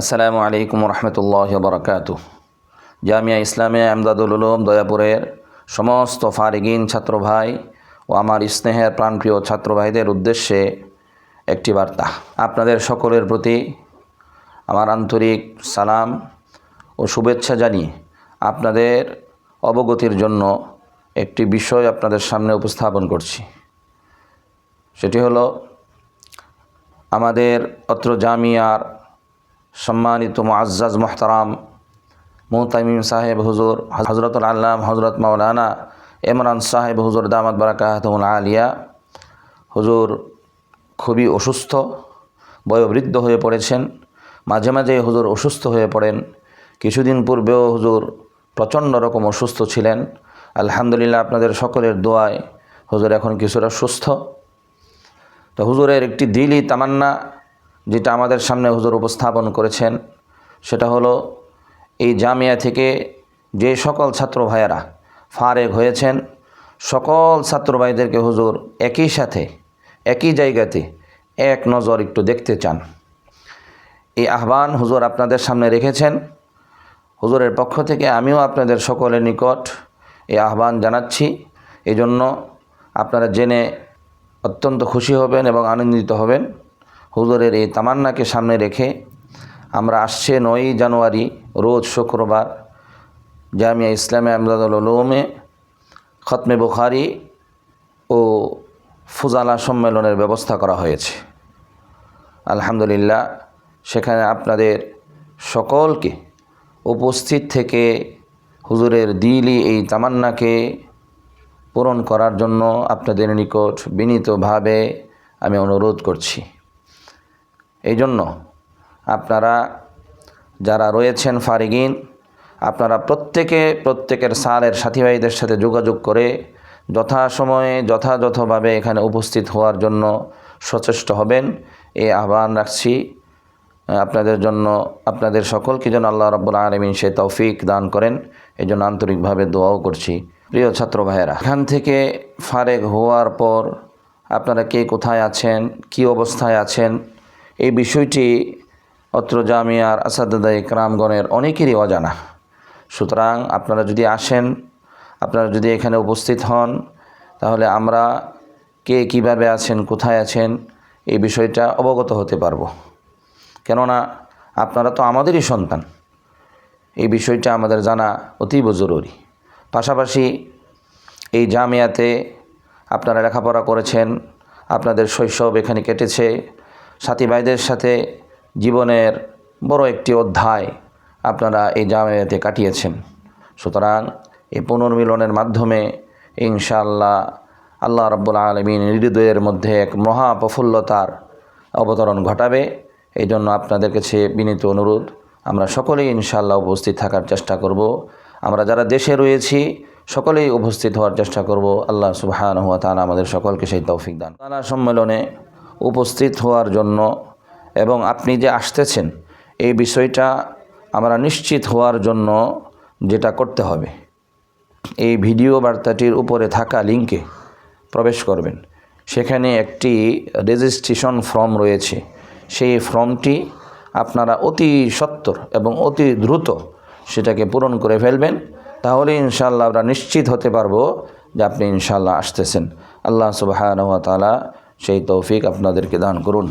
আসসালামু আলাইকুম রহমতুল্লাহ বরকাত জামিয়া ইসলামিয়া আমদাদুল উলুম দয়াপুরের সমস্ত ফারিগিন ছাত্র ভাই ও আমার স্নেহের প্রাণপ্রিয় ছাত্র ভাইদের উদ্দেশ্যে একটি বার্তা। আপনাদের সকলের প্রতি আমার আন্তরিক সালাম ও শুভেচ্ছা জানিয়ে আপনাদের অবগতির জন্য একটি বিষয় আপনাদের সামনে উপস্থাপন করছি। সেটি হলো আমাদের অত্র জামিয়ার সম্মানিত মুআজ্জাজ মোহতারাম মুহতামিম সাহেব হুজুর হজরতুল আল্লাম হজরত মাওলানা এমরান সাহেব হুজুর দামাত বারাকাতমুল আলিয়া। হুজুর খুবই অসুস্থ, বয়োবৃদ্ধ হয়ে পড়েছেন। মাঝে মাঝে হুজুর অসুস্থ হয়ে পড়েন। কিছুদিন পূর্বেও হুজুর প্রচণ্ড রকম অসুস্থ ছিলেন। আলহামদুলিল্লাহ আপনাদের সকলের দোয়ায় হুজুর এখন কিছুটা সুস্থ। তো হুজুরের একটি দিলি তামান্না যেটা আমাদের সামনে হুজুর উপস্থাপন করেছেন, সেটা হলো এই জামিয়া থেকে যে সকল ছাত্র ভাইয়েরা ফারেক হয়েছেন, সকল ছাত্র ভাইদেরকে হুজুর একই সাথে, একই জায়গাতে এক নজর একটু দেখতে চান। এই আহ্বান হুজুর আপনাদের সামনে রেখেছেন। হুজুরের পক্ষ থেকে আমিও আপনাদের সকলের নিকট এই আহ্বান জানাচ্ছি। এই জন্য আপনারা জেনে অত্যন্ত খুশি হবেন এবং আনন্দিত হবেন। হুজুরের এই তামান্নাকে সামনে রেখে আমরা আসছে নয়ই জানুয়ারি, রোজ শুক্রবার, জামিয়া ইসলামে আমদাদুল উলুমে, খতমে বুখারি ও ফুজালা সম্মেলনের ব্যবস্থা করা হয়েছে। আলহামদুলিল্লাহ, সেখানে আপনাদের সকলকে উপস্থিত থেকে হুজুরের দিলি এই তামান্নাকে পূরণ করার জন্য আপনাদের নিকট বিনীতভাবে আমি অনুরোধ করছি। এই জন্য আপনারা যারা রয়েছেন ফারিগিন, আপনারা প্রত্যেকে, প্রত্যেকের সারের সাথী ভাইদের সাথে যোগাযোগ করে যথাসময়ে, যথাযথভাবে এখানে উপস্থিত হওয়ার জন্য সচেষ্ট হবেন। এ আহ্বান রাখছি। আপনাদের জন্য, আপনাদের সকলকে যেন আল্লাহ রব্বুল আলমিন সে তৌফিক দান করেন। এই জন্য আন্তরিকভাবে দোয়াও করছি। প্রিয় ছাত্র ভাইয়েরা, এখান থেকে ফারেক হওয়ার পর আপনারা কে কোথায় আছেন, কি অবস্থায় আছেন এই বিষয়টি অত্র জামিয়ার আসাদাই ক্রামগণের অনেকেরই অজানা। সুতরাং আপনারা যদি আসেন, আপনারা যদি এখানে উপস্থিত হন, তাহলে আমরা কে কীভাবে আছেন, কোথায় আছেন, এই বিষয়টা অবগত হতে পারব। কেননা আপনারা তো আমাদেরই সন্তান। এই বিষয়টা আমাদের জানা অতীব জরুরি। পাশাপাশি এই জামিয়াতে আপনারা লেখাপড়া করেছেন, আপনাদের শৈশব এখানে কেটেছে সাথী ভাইদের সাথে জীবনের বড় একটি অধ্যায় আপনারা এই জামিয়াতে কাটিয়েছেন। সুতরাং এই পুনর্মিলনের মাধ্যমে ইনশাআল্লাহ আল্লাহ রব্বুল আলমিন হৃদয়ের মধ্যে এক মহা প্রফুল্লতার অবতরণ ঘটাবে। এই জন্য আপনাদের কাছে বিনীত অনুরোধ, আমরা সকলেই ইনশাআল্লাহ উপস্থিত থাকার চেষ্টা করব। আমরা যারা দেশে রয়েছি, সকলেই উপস্থিত হওয়ার চেষ্টা করব। আল্লাহ সুবহান হুয়া আমাদের সকলকে সেই তৌফিক দান। তালা সম্মেলনে উপস্থিত হওয়ার জন্য এবং আপনি যে আসতেছেন, এই বিষয়টা আমরা নিশ্চিত হওয়ার জন্য যেটা করতে হবে। এই ভিডিও বার্তাটির উপরে থাকা লিঙ্কে প্রবেশ করবেন। সেখানে একটি রেজিস্ট্রেশন ফর্ম রয়েছে। সেই ফর্মটি আপনারা অতি সত্তর এবং অতি দ্রুত সেটাকে পূরণ করে ফেলবেন। তাহলে ইনশাল্লাহ আমরা নিশ্চিত হতে পারব যে আপনি ইনশাল্লাহ আসতেছেন। আল্লাহ সুবাহ সেই তৌফিক আপনাদেরকে দান করুন।